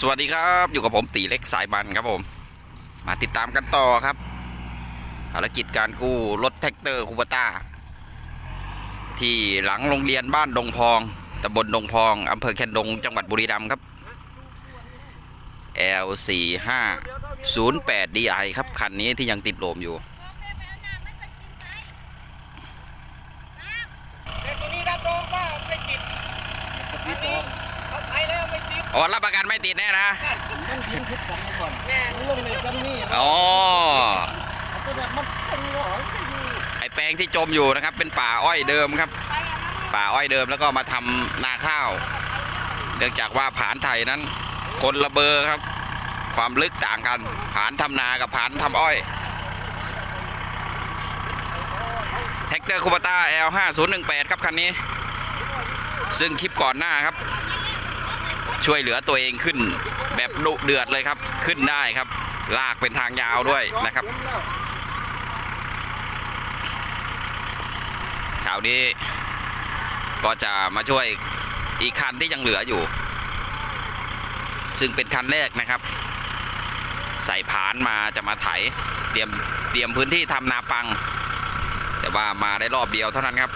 สวัสดีครับอยู่กับผมตีเล็กสายบันครับผม มาติดตามกันต่อครับภารกิจการกู้รถแท็กเตอร์คูปต้า ที่หลังโรงเรียนบ้านดงพองตำบลดงพองอำเภอแคนดงจังหวัดบุรีรัมย์ครับ L4508 DI ครับ คันนี้ที่ยังติดโลมอยู่ เด็กตัวนี้รับรองว่าไม่ติดอันนี้เขาไปแล้วไม่ติด อ๋อรับประกันไม่ติดแน่นะมันยิงพิษกันมาก่อนแน่มันลงในซ้ำนี่อ๋อก็แบบมันเป็นหรอไอแปลงที่จมอยู่นะครับ เป็นป่าอ้อยเดิมครับ ป่าอ้อยเดิมแล้วก็มาทำนาข้าว เนื่องจากว่าผานไทยนั้น คนละเบอร์ครับ ความลึกต่างกัน ผานทำนากับผานทำอ้อยแท็กเตอร์คูปต้า L5018 ครับคันนี้ ซึ่งคลิปก่อนหน้าครับ ช่วยเหลือตัวเองขึ้น แบบดุเดือดเลยครับ ขึ้นได้ครับ ลากเป็นทางยาวด้วยนะครับคราวนี้ ก็จะมาช่วยอีกคันที่ยังเหลืออยู่ ซึ่งเป็นคันแรกนะครับ ใส่ผานมาจะมาไถเตรียมเตรียมพื้นที่ทำนาปัง แต่ว่ามาได้รอบเดียวเท่านั้นครับ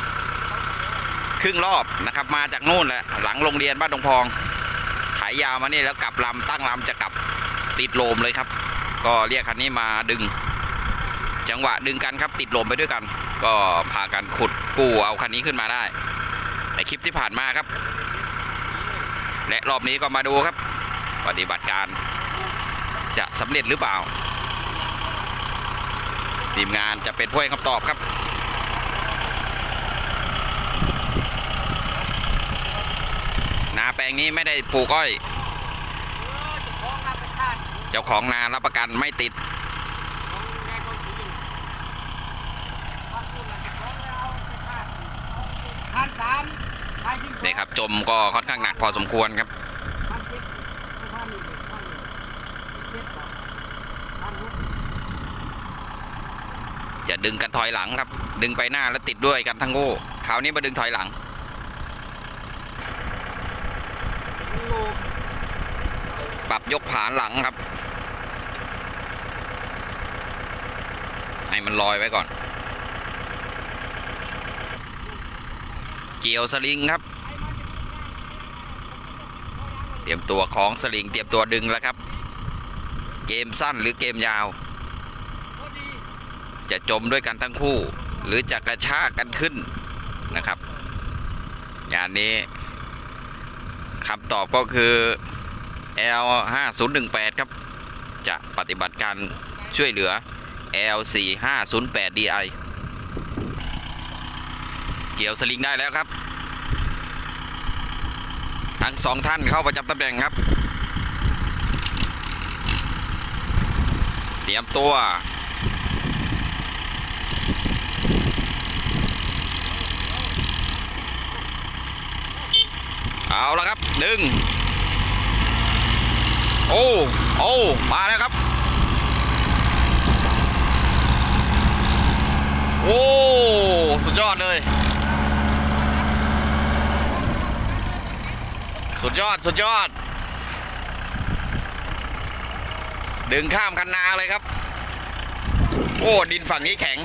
ครึ่งรอบนะครับมาจากนู่นแหละหลังโรงเรียนบ้านดงพอง ยาวมานี่แล้วกลับลำตั้งลำจะกลับติดโลมเลยครับ ก็เรียกคันนี้มาดึง จังหวะดึงกันครับติดลมไปด้วยกัน ก็พากันขุดกู้เอาคันนี้ขึ้นมาได้ ในคลิปที่ผ่านมาครับ และรอบนี้ก็มาดูครับ ปฏิบัติการจะสำเร็จหรือเปล่าทีมงานจะเป็นผู้ให้คำตอบครับ นาแปล งนี้ไม่ได้ปลูกอ้อย เจ้าของนารับประกันไม่ติดของแม่คนสีความสุขมันจะของแล้วเอาไปทานทานสามทานที่นี่ครับจมก็ค่อนข้างหนักพอสมควรครับจะดึงกันถอยหลังครับ ดึงไปหน้าแล้วติดด้วยกันทั้งคู่คราวนี้มาดึงถอยหลัง โล ปรับ ยกผานหลังครับ ให้มันลอยไว้ก่อน เกี่ยวสลิงครับ เตรียมตัวของสลิง เตรียมตัวดึงแล้วครับ เกมสั้นหรือเกมยาว จะจมด้วยกันทั้งคู่ หรือจะกระชากกันขึ้นนะครับงานนี้คำตอบก็คือ L 5 0 1 8ครับ จะปฏิบัติการช่วยเหลือ L 4 5 0 8 DI เกี่ยวสลิงได้แล้วครับ ทั้งสองท่านเข้าประจำตำแหน่งครับ เตรียมตัวเอาละครับดึง โอ้โอ้มาแล้วครับ โอ้สุดยอดเลย สุดยอดสุดยอด ดึงข้ามคันนาเลยครับ โอ้ดินฝั่งนี้แข็ง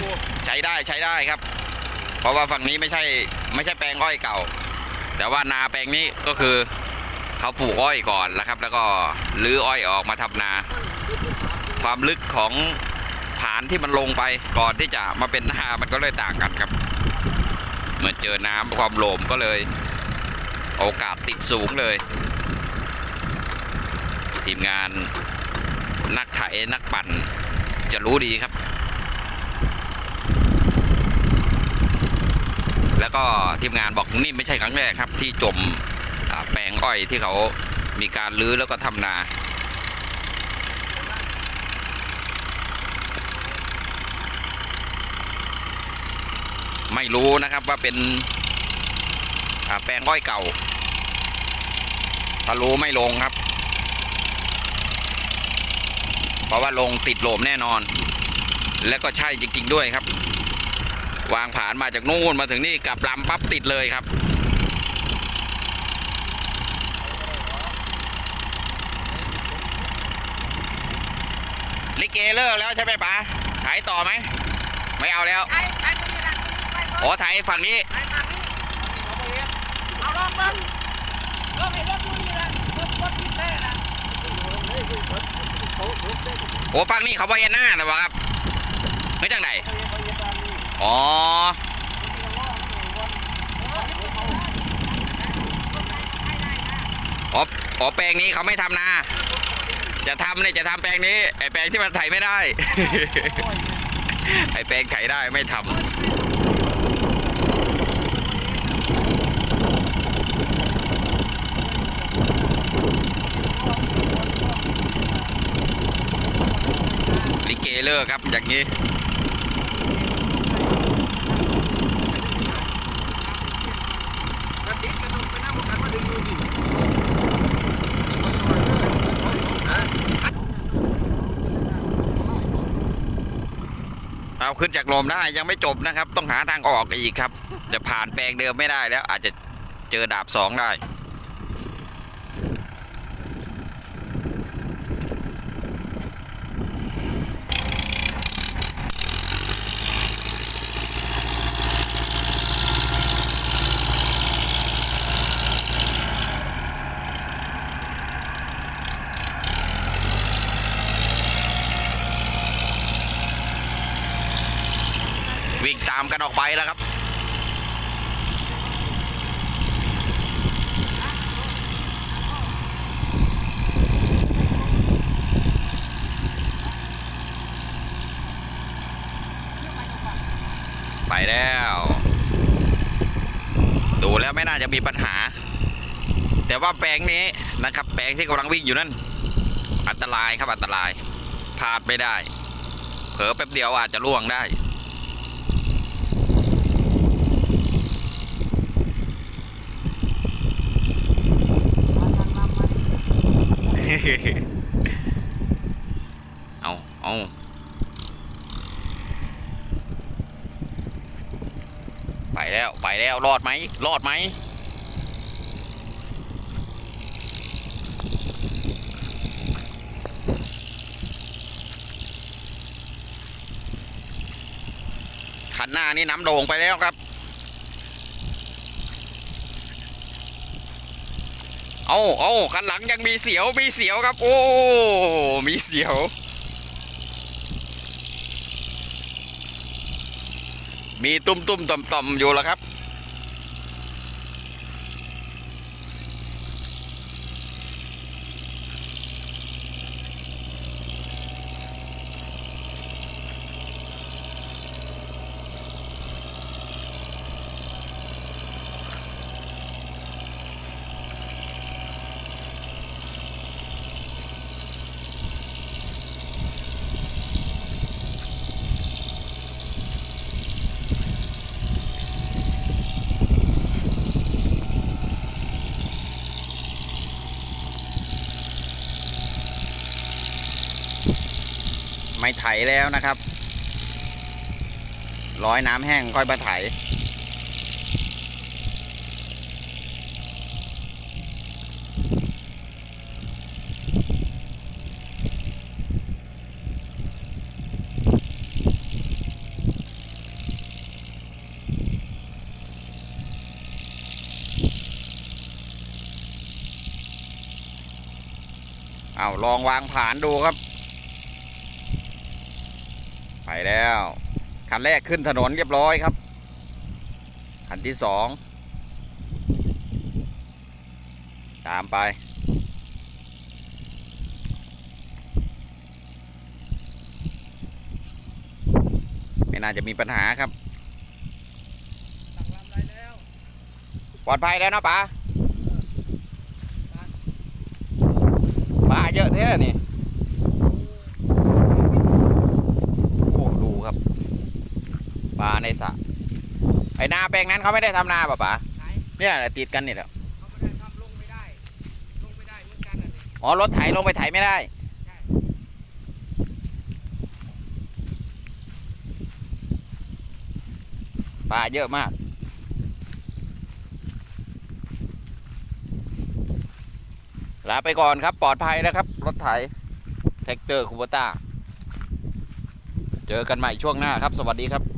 ใช้ได้ใช้ได้ครับ เพราะว่าฝั่งนี้ไม่ใช่ไม่ใช่แปลงอ้อยเก่า แต่ว่านาแปลงนี้ก็คือ เขาปลูกอ้อยก่อนแล้วครับ แล้วก็ลื้ออ้อยออกมาทำนา ความลึกของฐานที่มันลงไปก่อนที่จะมาเป็นนามันก็เลยต่างกันครับเมื่อเจอน้ำความโลมก็เลย โอกาสติดสูงเลย ทีมงานนักไถนักปั่นจะรู้ดีครับ แล้วก็ทีมงานบอกนี่ไม่ใช่ครั้งแรกครับที่จม แปลงอ้อยที่เขามีการลื้อแล้วก็ทำนา ไม่รู้นะครับว่าเป็นแปลงอ้อยเก่าถ้ารู้ไม่ลงครับ เพราะว่าลงติดโหลมแน่นอน และก็ใช่จริง ๆ ด้วยครับ วางผานมาจากนู่นมาถึงนี่กลับลำปั๊บติดเลยครับ ลิเกเลิกแล้วใช่ไหมป๋าถ่ายต่อไหม ไม่เอาแล้วไอ้ไอ้ตรงนี้นะไอ้อ๋อถ่ายฝั่งนี้ ไอ้ฝั่งนี้เอาลองเบิ้งลองให้รถดูนี่นะรถรถที่แท้นะเขาทุบได้โอ้ฝั่งนี้เขาบ่เห็นหน้าแต่ว่าครับไม่จังไหนเขาเขาเย็บตามนี้อ๋ออ๋ออ๋อแปลงนี้เขาไม่ทำนา จะทำเนี่ยจะทำแปลงนี้ไอแปลงที่มันไถไม่ได้ ไอแปลงไถได้ไม่ทำลิเกเลอร์ครับอย่างนี้ กระติกกระตุกไปนั่งบนกันมาดึงดูสิ เอาขึ้นจากลมได้ยังไม่จบนะครับ ต้องหาทางออกอีกครับ จะผ่านแปลงเดิมไม่ได้แล้ว อาจจะเจอดาบสองได้ามกันออกไปแล้วครับ ไปแล้ว ดูแล้วไม่น่าจะมีปัญหา แต่ว่าแปลงนี้นะครับ แปลงที่กำลังวิ่งอยู่นั่น อันตรายครับอันตรายพลาดไม่ได้ เผลอแป๊บเดียวอาจจะล่วงได้ เอาเอาไปแล้ว ไปแล้ว รอดไหม รอดไหม คันหน้านี่น้ำโด่งไปแล้วครับ เอาเอาคันหลังยังมีเสียวมีเสียวครับ โอ้ มีเสียว มีตุ้มตุ้มต่อมต่อมอยู่แล้วครับ ไม่ไถแล้วนะครับ ร้อยน้ำแห้งค่อยมาไถเอาลองวางผานดูครับ แล้ว คันแรกขึ้นถนนเรียบร้อยครับ คันที่สองตามไป ไม่น่าจะมีปัญหาครับสั่งลำไรแล้วปลอดภัยแล้วนะป๋าปลาเยอะแท้นี่ โอ้ดูครับ ปลา ในสระไอ้นาแปลงนั้นเขาไม่ได้ทำนาป่ะป๋าไหนเนี่ยแหละติดกันนี่แหละเขาไม่ได้ทำลงไม่ได้ ลงไม่ได้เหมือนกันอะนี่อ๋อรถไถลงไปไถไม่ได้ ใช่ปลาเยอะมาก ลาไปก่อนครับปลอดภัยนะครับ รถไถแท็กเตอร์คูโบต้า เจอกันใหม่ช่วงหน้าครับ สวัสดีครับ